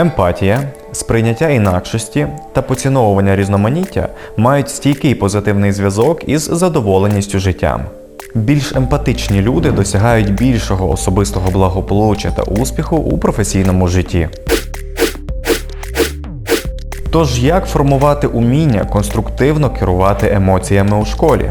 Емпатія, сприйняття інакшості та поціновування різноманіття мають стійкий позитивний зв'язок із задоволеністю життям. Більш емпатичні люди досягають більшого особистого благополуччя та успіху у професійному житті. Тож як формувати уміння конструктивно керувати емоціями у школі?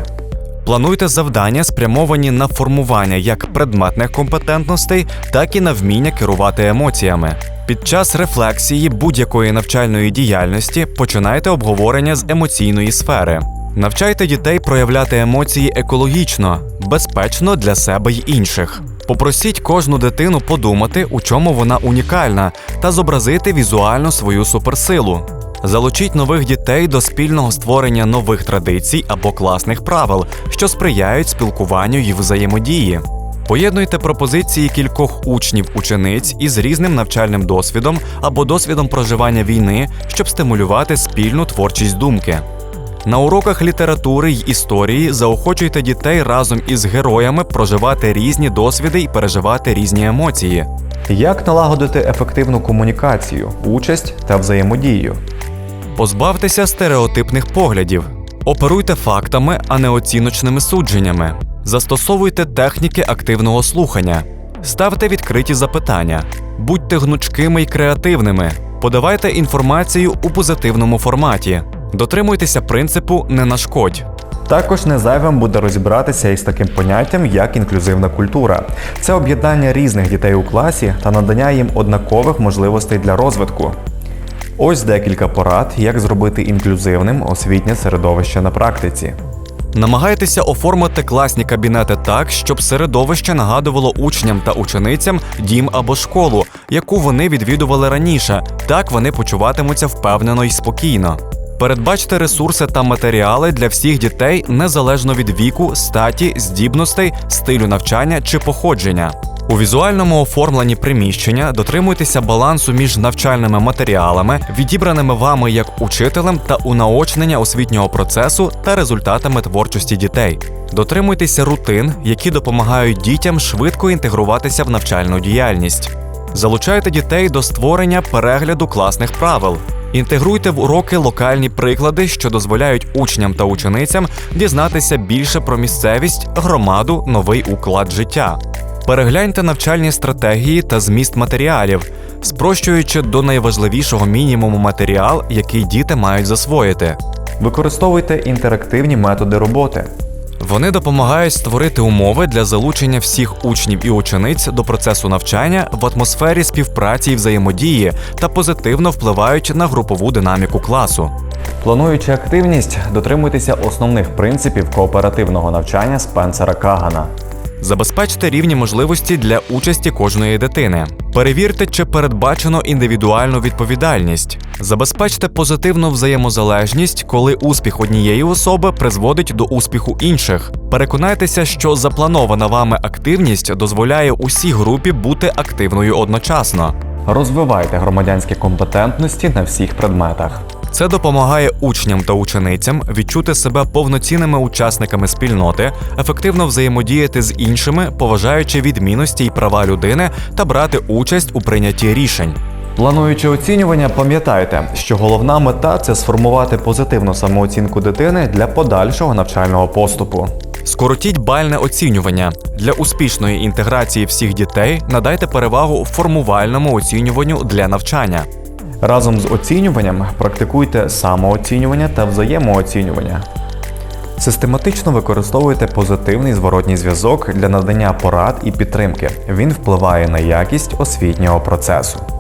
Плануйте завдання, спрямовані на формування як предметних компетентностей, так і на вміння керувати емоціями. Під час рефлексії будь-якої навчальної діяльності починайте обговорення з емоційної сфери. Навчайте дітей проявляти емоції екологічно, безпечно для себе й інших. Попросіть кожну дитину подумати, у чому вона унікальна, та зобразити візуально свою суперсилу. Залучіть нових дітей до спільного створення нових традицій або класних правил, що сприяють спілкуванню і взаємодії. Поєднуйте пропозиції кількох учнів-учениць із різним навчальним досвідом або досвідом проживання війни, щоб стимулювати спільну творчість думки. На уроках літератури й історії заохочуйте дітей разом із героями проживати різні досвіди і переживати різні емоції. Як налагодити ефективну комунікацію, участь та взаємодію? Позбавтеся стереотипних поглядів, оперуйте фактами, а не оціночними судженнями. Застосовуйте техніки активного слухання, ставте відкриті запитання, будьте гнучкими й креативними, подавайте інформацію у позитивному форматі, дотримуйтеся принципу не нашкодь. Також не зайвим буде розібратися із таким поняттям, як інклюзивна культура. Це об'єднання різних дітей у класі та надання їм однакових можливостей для розвитку. Ось декілька порад, як зробити інклюзивним освітнє середовище на практиці. Намагайтеся оформити класні кабінети так, щоб середовище нагадувало учням та ученицям дім або школу, яку вони відвідували раніше. Так вони почуватимуться впевнено і спокійно. Передбачте ресурси та матеріали для всіх дітей незалежно від віку, статі, здібностей, стилю навчання чи походження. У візуальному оформленні приміщення дотримуйтеся балансу між навчальними матеріалами, відібраними вами як учителем та унаочнення освітнього процесу та результатами творчості дітей. Дотримуйтеся рутин, які допомагають дітям швидко інтегруватися в навчальну діяльність. Залучайте дітей до створення перегляду класних правил. Інтегруйте в уроки локальні приклади, що дозволяють учням та ученицям дізнатися більше про місцевість, громаду, новий уклад життя. Перегляньте навчальні стратегії та зміст матеріалів, спрощуючи до найважливішого мінімуму матеріал, який діти мають засвоїти. Використовуйте інтерактивні методи роботи. Вони допомагають створити умови для залучення всіх учнів і учениць до процесу навчання в атмосфері співпраці і взаємодії та позитивно впливають на групову динаміку класу. Плануючи активність, дотримуйтеся основних принципів кооперативного навчання Спенсера Кагана. Забезпечте рівні можливості для участі кожної дитини. Перевірте, чи передбачено індивідуальну відповідальність. Забезпечте позитивну взаємозалежність, коли успіх однієї особи призводить до успіху інших. Переконайтеся, що запланована вами активність дозволяє усій групі бути активною одночасно. Розвивайте громадянські компетентності на всіх предметах. Це допомагає учням та ученицям відчути себе повноцінними учасниками спільноти, ефективно взаємодіяти з іншими, поважаючи відмінності й права людини та брати участь у прийнятті рішень. Плануючи оцінювання, пам'ятайте, що головна мета це сформувати позитивну самооцінку дитини для подальшого навчального поступу. Скоротіть бальне оцінювання для успішної інтеграції всіх дітей. Надайте перевагу формувальному оцінюванню для навчання. Разом з оцінюванням практикуйте самооцінювання та взаємооцінювання. Систематично використовуйте позитивний зворотній зв'язок для надання порад і підтримки. Він впливає на якість освітнього процесу.